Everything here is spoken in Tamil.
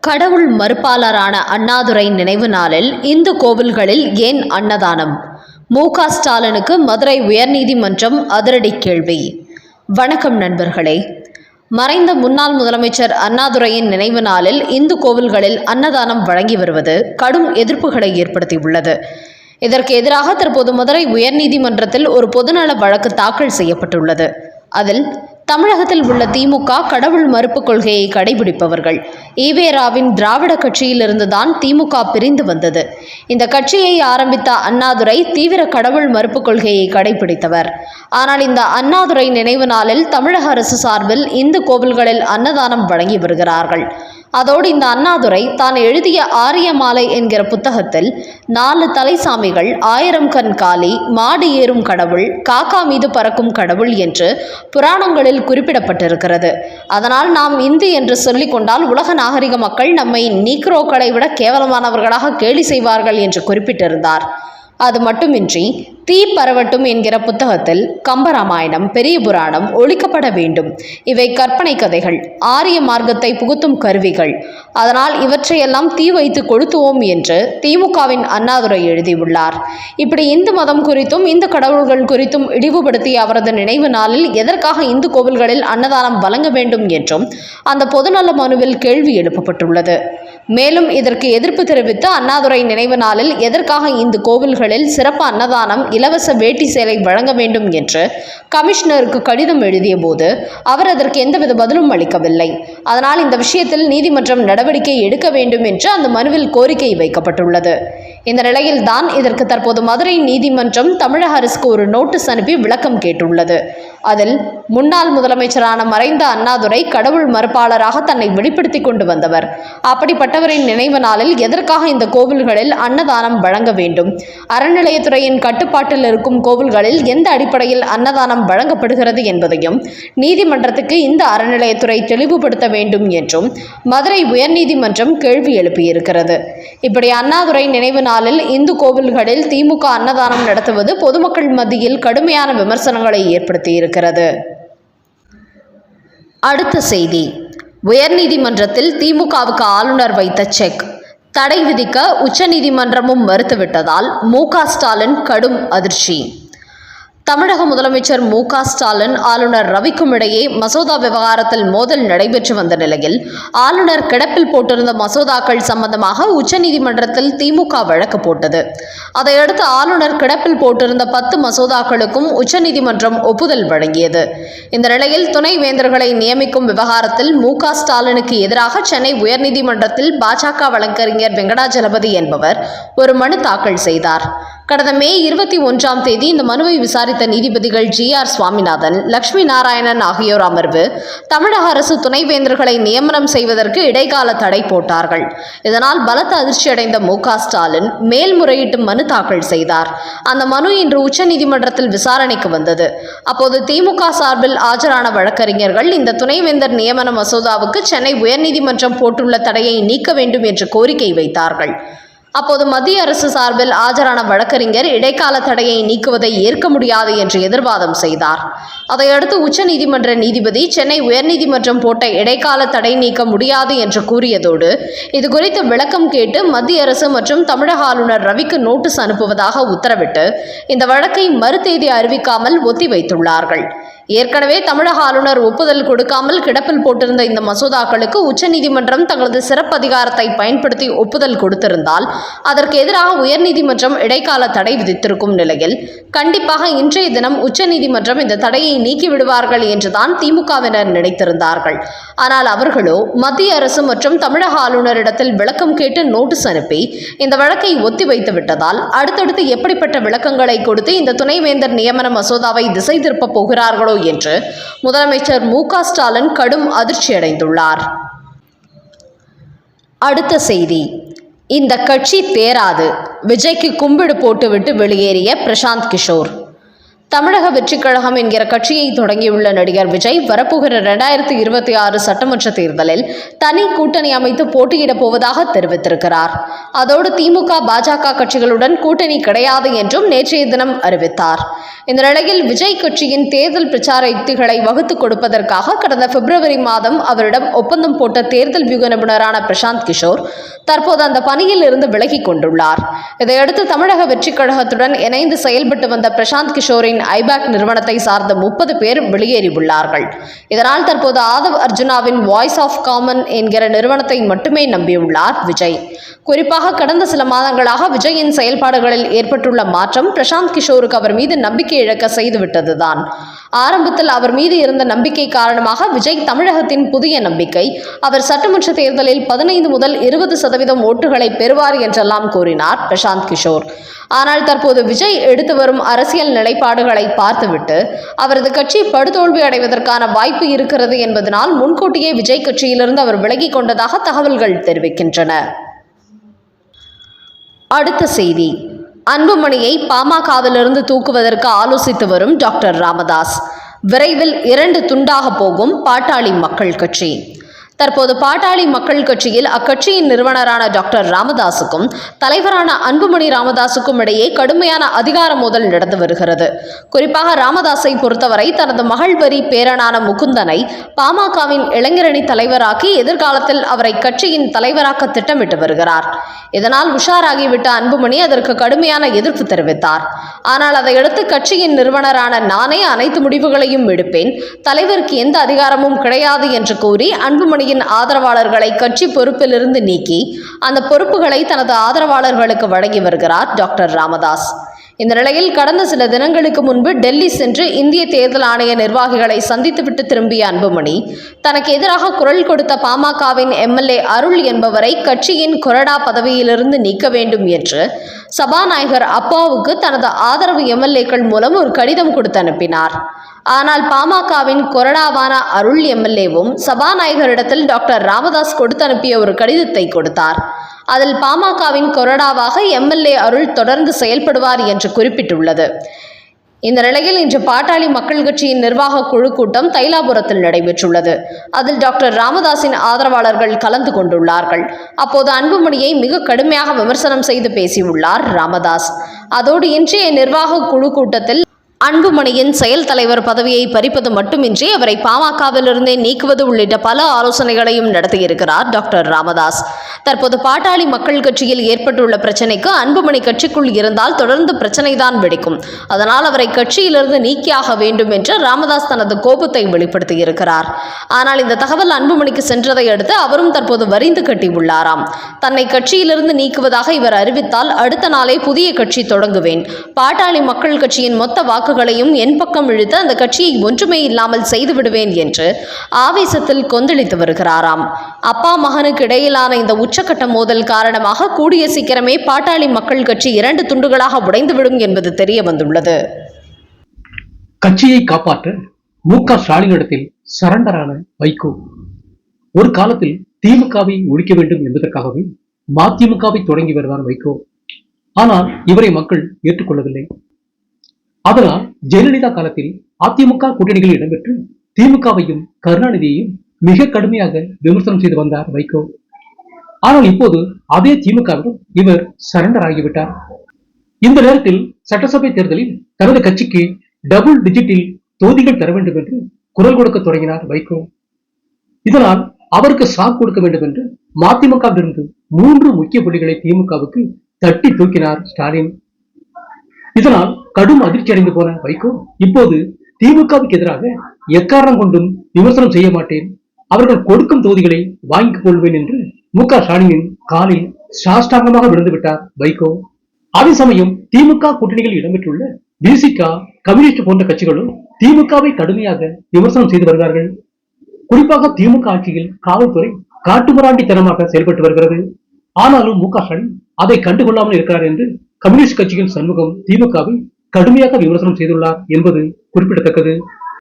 கடவுள் மறுப்பாளரான அண்ணாதுரை நினைவு நாளில் இந்து கோவில்களில் ஏன் அன்னதானம்? மு க ஸ்டாலினுக்கு மதுரை உயர்நீதிமன்றம் அதிரடி கேள்வி. வணக்கம் நண்பர்களே. மறைந்த முன்னாள் முதலமைச்சர் அண்ணாதுரையின் நினைவு நாளில் இந்து கோவில்களில் அன்னதானம் வழங்கி வருவது கடும் எதிர்ப்புகளை ஏற்படுத்தியுள்ளது. இதற்கு எதிராக தற்போது மதுரை உயர்நீதிமன்றத்தில் ஒரு பொதுநல வழக்கு தாக்கல் செய்யப்பட்டுள்ளது. அதில் தமிழகத்தில் உள்ள திமுக கடவுள் மறுப்பு கொள்கையை கடைபிடிப்பவர்கள். ஈவேராவின் திராவிட கட்சியிலிருந்துதான் திமுக பிரிந்து வந்தது. இந்த கட்சியை ஆரம்பித்த அண்ணாதுரை தீவிர கடவுள் மறுப்பு கொள்கையை கடைபிடித்தவர். ஆனால் இந்த அண்ணாதுரை நினைவு நாளில் தமிழக அரசு சார்பில் இந்து கோவில்களில் அன்னதானம் வழங்கி வருகிறார்கள். அதோடு இந்த அண்ணாதுரை தான் எழுதிய ஆரிய மாலை என்கிற புத்தகத்தில் நாலு தலைசாமிகள் ஆயிரம் கண் காளி மாடு ஏறும் கடவுள் காக்கா மீது பறக்கும் கடவுள் என்று புராணங்களில் குறிப்பிடப்பட்டிருக்கிறது. அதனால் நாம் இந்து என்று சொல்லிக்கொண்டால் உலக நாகரிக மக்கள் நம்மை நீக்ரோக்களை விட கேவலமானவர்களாக கேலி செய்வார்கள் என்று குறிப்பிட்டிருந்தார். அது மட்டுமின்றி தீ பரவட்டும் என்கிற புத்தகத்தில் கம்பராமாயணம் பெரிய புராணம் ஒழிக்கப்பட வேண்டும். இவை கற்பனை கதைகள் ஆரிய மார்க்கத்தை புகுத்தும் கருவிகள். அதனால் இவற்றையெல்லாம் தீ வைத்து கொளுத்துவோம் என்று திமுகவின் அண்ணாதுரை எழுதியுள்ளார். இப்படி இந்து மதம் குறித்தும் இந்து கடவுள்கள் குறித்தும் இழிவுபடுத்திய அவரது நினைவு நாளில் எதற்காக இந்து கோவில்களில் அன்னதானம் வழங்க வேண்டும் என்றும் அந்த பொதுநல மனுவில் கேள்வி எழுப்பப்பட்டுள்ளது. மேலும் இதற்கு எதிர்ப்பு தெரிவித்து அண்ணாதுரை நினைவு நாளில் எதற்காக இந்து கோவில்களில் சிறப்பு அன்னதானம் இலவச வேட்டி சேலை வழங்க வேண்டும் என்று கமிஷனருக்கு கடிதம் எழுதிய போது அவர் அதற்கு எந்தவித பதிலும் அளிக்கவில்லை. அதனால் இந்த விஷயத்தில் நீதிமன்றம் நடவடிக்கை எடுக்க வேண்டும் என்று அந்த மனுவில் கோரிக்கை வைக்கப்பட்டுள்ளது. இந்த நிலையில் தான் இதற்கு தற்போது மதுரை நீதிமன்றம் தமிழக அரசுக்கு ஒரு நோட்டீஸ் அனுப்பி விளக்கம் கேட்டுள்ளது. அதில் முன்னாள் முதலமைச்சரான மறைந்த அண்ணாதுரை கடவுள் மறுப்பாளராக தன்னை வெளிப்படுத்தி கொண்டு வந்தவர். அப்படிப்பட்டவரின் நினைவு நாளில் எதற்காக இந்த கோவில்களில் அன்னதானம் வழங்க வேண்டும்? அறநிலையத்துறையின் கட்டுப்பாட்டில் இருக்கும் கோவில்களில் எந்த அடிப்படையில் அன்னதானம் வழங்கப்படுகிறது என்பதையும் நீதிமன்றத்துக்கு இந்த அறநிலையத்துறை தெளிவுபடுத்த வேண்டும் என்றும் மதுரை உயர்நீதிமன்றம் கேள்வி எழுப்பியிருக்கிறது. இப்படி அண்ணாதுரை நினைவு நாளில் இந்து கோவில்களில் திமுக அன்னதானம் நடத்துவது பொதுமக்கள் மத்தியில் கடுமையான விமர்சனங்களை ஏற்படுத்தியிருக்கிறது அடுத்த செய்தி. உயர்நீதிமன்றத்தில் திமுகவுக்கு ஆளுநர் வைத்த செக். தடை விதிக்க உச்சநீதிமன்றமும் மறுத்துவிட்டதால் மு க ஸ்டாலின் கடும் அதிர்ச்சி. தமிழக முதலமைச்சர் மு க ஸ்டாலின் ஆளுநர் ரவிக்கும் இடையே மசோதா விவகாரத்தில் மோதல் நடைபெற்று வந்த நிலையில் ஆளுநர் கிடப்பில் போட்டிருந்த மசோதாக்கள் சம்பந்தமாக உச்சநீதிமன்றத்தில் திமுக வழக்கு போட்டது. அதையடுத்து ஆளுநர் கிடப்பில் போட்டிருந்த பத்து மசோதாக்களுக்கும் உச்சநீதிமன்றம் ஒப்புதல் வழங்கியது. இந்த நிலையில் துணை வேந்தர்களை நியமிக்கும் விவகாரத்தில் மு க ஸ்டாலினுக்கு எதிராக சென்னை உயர்நீதிமன்றத்தில் பாஜக வழக்கறிஞர் வெங்கடாஜலபதி என்பவர் ஒரு மனு தாக்கல் செய்தார். கடந்த மே இருபத்தி ஒன்றாம் தேதி இந்த மனுவை விசாரித்த நீதிபதிகள் ஜி ஆர் சுவாமிநாதன் லட்சுமி நாராயணன் ஆகியோர் அமர்வு தமிழக அரசு துணைவேந்தர்களை நியமனம் செய்வதற்கு இடைக்கால தடை போட்டார்கள். இதனால் பலத்த அதிர்ச்சியடைந்த மு க ஸ்டாலின் மேல்முறையீட்டு மனு தாக்கல் செய்தார். அந்த மனு இன்று உச்சநீதிமன்றத்தில் விசாரணைக்கு வந்தது. அப்போது திமுக சார்பில் ஆஜரான வழக்கறிஞர்கள் இந்த துணைவேந்தர் நியமன மசோதாவுக்கு சென்னை உயர்நீதிமன்றம் போட்டுள்ள தடையை நீக்க வேண்டும் என்று கோரிக்கை வைத்தார்கள். அப்போது மத்திய அரசு சார்பில் ஆஜரான வழக்கறிஞர் இடைக்கால தடையை நீக்குவதை ஏற்க முடியாது என்று எதிர்வாதம் செய்தார். அதையடுத்து உச்சநீதிமன்ற நீதிபதி சென்னை உயர்நீதிமன்றம் போட்ட இடைக்கால தடை நீக்க முடியாது என்று கூறியதோடு இது குறித்து விளக்கம் கேட்டு மத்திய அரசு மற்றும் தமிழக ஆளுநர் ரவிக்கு நோட்டீஸ் அனுப்புவதாக உத்தரவிட்டு இந்த வழக்கை மறுதேதி அறிவிக்காமல் ஒத்திவைத்துள்ளார்கள். ஏற்கனவே தமிழக ஆளுநர் ஒப்புதல் கொடுக்காமல் கிடப்பில் போட்டிருந்த இந்த மசோதாக்களுக்கு உச்சநீதிமன்றம் தங்களது சிறப்பு அதிகாரத்தை பயன்படுத்தி ஒப்புதல் கொடுத்திருந்தால் அதற்கு எதிராக உயர்நீதிமன்றம் இடைக்கால தடை விதித்திருக்கும் நிலையில் கண்டிப்பாக இன்றைய தினம் உச்சநீதிமன்றம் இந்த தடையை நீக்கிவிடுவார்கள் என்றுதான் திமுகவினர் நினைத்திருந்தார்கள். ஆனால் அவர்களோ மத்திய அரசு மற்றும் தமிழக ஆளுநரிடத்தில் விளக்கம் கேட்டு நோட்டீஸ் அனுப்பி இந்த வழக்கை ஒத்திவைத்து விட்டதால் அடுத்தடுத்து எப்படிப்பட்ட விளக்கங்களை கொடுத்து இந்த துணைவேந்தர் நியமன மசோதாவை திசை திருப்பப் போகிறார்களோ என்று முதலமைச்சர் மு ஸ்டாலின் கடும் அதிர்ச்சியடைந்துள்ளார் அடுத்த செய்தி. இந்த கட்சி தேராது விஜய்க்கு கும்பிடு போட்டுவிட்டு வெளியேறிய பிரசாந்த் கிஷோர். தமிழக வெற்றிக் கழகம் என்கிற கட்சியை தொடங்கியுள்ள நடிகர் விஜய் வரப்போகிற இரண்டாயிரத்தி இருபத்தி ஆறு சட்டமன்ற தேர்தலில் தனி கூட்டணி அமைத்து போட்டியிடப் போவதாக தெரிவித்திருக்கிறார். அதோடு திமுக பாஜக கட்சிகளுடன் கூட்டணி கிடையாது என்றும் நேற்றைய தினம் அறிவித்தார். இந்த நிலையில் விஜய் கட்சியின் தேர்தல் பிரச்சார யுக்திகளை வகுத்துக் கொடுப்பதற்காக கடந்த பிப்ரவரி மாதம் அவரிடம் ஒப்பந்தம் போட்ட தேர்தல் வியூக நிபுணரான பிரசாந்த் கிஷோர் தற்போது அந்த பணியில் இருந்து விலகி கொண்டுள்ளார். இதையடுத்து தமிழக வெற்றிக் கழகத்துடன் இணைந்து செயல்பட்டு வந்த பிரசாந்த் கிஷோரின் ஐபேக் நிறுவனத்தை சார்ந்த முப்பது பேர் வெளியேறியுள்ளார்கள். இதனால் தற்போது ஆதவ் அர்ஜுனாவின் வாய்ஸ் ஆஃப் காமன் என்கிற நிறுவனத்தை மட்டுமே நம்பியுள்ளார் விஜய். குறிப்பாக கடந்த சில மாதங்களாக விஜயின் செயல்பாடுகளில் ஏற்பட்டுள்ள மாற்றம் பிரசாந்த் கிஷோருக்கு அவர் மீது நம்பிக்கை இழக்க செய்துவிட்டதுதான். ஆரம்பத்தில் அவர் மீது இருந்த நம்பிக்கை காரணமாக விஜய் தமிழகத்தின் புதிய நம்பிக்கை. அவர் சட்டமன்ற தேர்தலில் பதினைந்து முதல் இருபது சதவீதம் ஓட்டுகளை பெறுவார் என்றெல்லாம் கூறினார் பிரசாந்த் கிஷோர். ஆனால் தற்போது விஜய் எடுத்து வரும் அரசியல் நிலைப்பாடுகளை பார்த்துவிட்டு அவரது கட்சி படுதோல்வி அடைவதற்கான வாய்ப்பு இருக்கிறது என்பதனால் முன்கூட்டியே விஜய் கட்சியிலிருந்து அவர் விலகிக் கொண்டதாக தகவல்கள் தெரிவிக்கின்றன. அடுத்த செய்தி. அன்புமணியை பாமகவிலிருந்து தூக்குவதற்கு ஆலோசித்து வரும் டாக்டர் ராமதாஸ். விரைவில் இரண்டு துண்டாக போகும் பாட்டாளி மக்கள் கட்சி. தற்போது பாட்டாளி மக்கள் கட்சியில் அக்கட்சியின் நிறுவனரான டாக்டர் ராமதாசுக்கும் தலைவரான அன்புமணி ராமதாசுக்கும் இடையே கடுமையான அதிகார மோதல் நடந்து வருகிறது. குறிப்பாக ராமதாஸை பொறுத்தவரை தனது மகள் வரி பேரனான முகுந்தனை பாமகவின் இளைஞரணி தலைவராக்கி எதிர்காலத்தில் அவரை கட்சியின் தலைவராக்க திட்டமிட்டு வருகிறார். இதனால் உஷாராகிவிட்ட அன்புமணி அதற்கு கடுமையான எதிர்ப்பு தெரிவித்தார். ஆனால் அதையடுத்து கட்சியின் நிறுவனரான நானே அனைத்து முடிவுகளையும் எடுப்பேன் தலைவருக்கு எந்த அதிகாரமும் கிடையாது என்று கூறி அன்புமணி அன்புமணியின் ஆதரவாளர்களை கட்சி பொறுப்பிலிருந்து நீக்கி அந்த பொறுப்புகளை தனது ஆதரவாளர்களுக்கு வழங்கி வருகிறார் டாக்டர் ராமதாஸ். இந்த நிலையில் கடந்த சில தினங்களுக்கு முன்பு டெல்லி சென்று இந்திய தேர்தல் ஆணைய நிர்வாகிகளை சந்தித்துவிட்டு திரும்பிய அன்புமணி தனக்கு எதிராக குரல் கொடுத்த பாமகவின் எம்எல்ஏ அருள் என்பவரை கட்சியின் கொறடா பதவியிலிருந்து நீக்க வேண்டும் என்று சபாநாயகர் அப்பாவுக்கு தனது ஆதரவு எம்எல்ஏக்கள் மூலம் ஒரு கடிதம் கொடுத்து அனுப்பினார். ஆனால் பாமகவின் கொரடாவான அருள் எம்எல்ஏவும் சபாநாயகரிடத்தில் டாக்டர் ராமதாஸ் கொடுத்து அனுப்பிய ஒரு கடிதத்தை கொடுத்தார். அதில் பாமகவின் கொரடாவாக எம்எல்ஏ அருள் தொடர்ந்து செயல்படுவார் என்று குறிப்பிட்டுள்ளது. இந்த நிலையில் இன்று பாட்டாளி மக்கள் கட்சியின் நிர்வாக குழு கூட்டம் தைலாபுரத்தில் நடைபெற்றுள்ளது. அதில் டாக்டர் ராமதாஸின் ஆதரவாளர்கள் கலந்து கொண்டுள்ளார்கள். அப்போது அன்புமணியை மிக கடுமையாக விமர்சனம் செய்து பேசியுள்ளார் ராமதாஸ். அதோடு இன்றைய நிர்வாக குழு கூட்டத்தில் அன்புமணியின் செயல் தலைவர் பதவியை பறிப்பது மட்டுமின்றி அவரை பாமகவிலிருந்தே நீக்குவது உள்ளிட்ட பல ஆலோசனைகளையும் நடத்தியிருக்கிறார் டாக்டர் ராமதாஸ். தற்போது பாட்டாளி மக்கள் கட்சியில் ஏற்பட்டுள்ள பிரச்சனைக்கு அன்புமணி கட்சிக்குள் இருந்தால் தொடர்ந்து பிரச்சனைதான் வெடிக்கும். அதனால் அவரை கட்சியிலிருந்து நீக்கியாக வேண்டும் என்று ராமதாஸ் தனது கோபத்தை வெளிப்படுத்தியிருக்கிறார். ஆனால் இந்த தகவல் அன்புமணிக்கு சென்றதை அடுத்து அவரும் தற்போது வரிந்து கட்டியுள்ளாராம். தன்னை கட்சியிலிருந்து நீக்குவதாக இவர் அறிவித்தால் அடுத்த நாளே புதிய கட்சி தொடங்குவேன். பாட்டாளி மக்கள் கட்சியின் மொத்த வாக்கு வாக்குகளையும் என் பக்கம் இழுத்து அந்த கட்சியை ஒன்றுமே இல்லாமல் செய்து விடுவேன் என்று ஆவேசத்தில் கொந்தளித்து வருகிறாராம். அப்பா மகனுக்கு இடையிலான இந்த உச்சக்கட்ட மோதல் காரணமாக கூடிய சீக்கிரமே பாட்டாளி மக்கள் கட்சி இரண்டு துண்டுகளாக உடைந்துவிடும் என்பது தெரிய வந்துள்ளது. கட்சியை காப்பாற்ற மு க ஸ்டாலினிடத்தில் சரண்டரான வைகோ. ஒரு காலத்தில் திமுகவை ஒழிக்க வேண்டும் என்பதற்காகவே மதிமுகவை தொடங்கி வருவார் வைகோ. ஆனால் இவரை மக்கள் ஏற்றுக்கொள்ளவில்லை. அதனால் ஜெயலலிதா காலத்தில் அதிமுக கூட்டணிகள் இடம்பெற்று திமுகவையும் கருணாநிதியையும் மிக கடுமையாக விமர்சனம் செய்து வந்தார் வைகோ. ஆனால் இப்போது அதே திமுகவிடம் இவர் சரண்டர் ஆகிவிட்டார். இந்த நேரத்தில் சட்டசபை தேர்தலில் தனது கட்சிக்கு டபுள் டிஜிட்டில் தொகுதிகள் தர வேண்டும் என்று குரல் கொடுக்க தொடங்கினார் வைகோ. இதனால் அவருக்கு சாக் கொடுக்க வேண்டும் என்று மதிமுகவிலிருந்து மூன்று முக்கிய புள்ளிகளை திமுகவுக்கு தட்டி தூக்கினார் ஸ்டாலின். இதனால் கடும் அதிர்ச்சி அடைந்து போன வைகோ இப்போது திமுகவுக்கு எதிராக எக்காரணம் கொண்டும் விமர்சனம் செய்ய மாட்டேன். அவர்கள் கொடுக்கும் தொகுதிகளை வாங்கிக் கொள்வேன் என்று மு க ஸ்டாலினின் காலில் சாஷ்டாங்கமாக விழுந்து விட்டார் வைகோ. அதே சமயம் திமுக கூட்டணியில் இடம்பெற்றுள்ள பிசிக கம்யூனிஸ்ட் போன்ற கட்சிகளும் திமுகவை கடுமையாக விமர்சனம் செய்து வருகிறார்கள். குறிப்பாக திமுக ஆட்சியில் காவல்துறை காட்டுமிராண்டித்தனமாக செயல்பட்டு வருகிறது. ஆனாலும் மு க ஸ்டாலின் அதை கண்டுகொள்ளாமல் இருக்கிறார் என்று கம்யூனிஸ்ட் கட்சியின் சண்முகம் திமுகவை கடுமையாக விமர்சனம் செய்துள்ளார் என்பது குறிப்பிடத்தக்கது.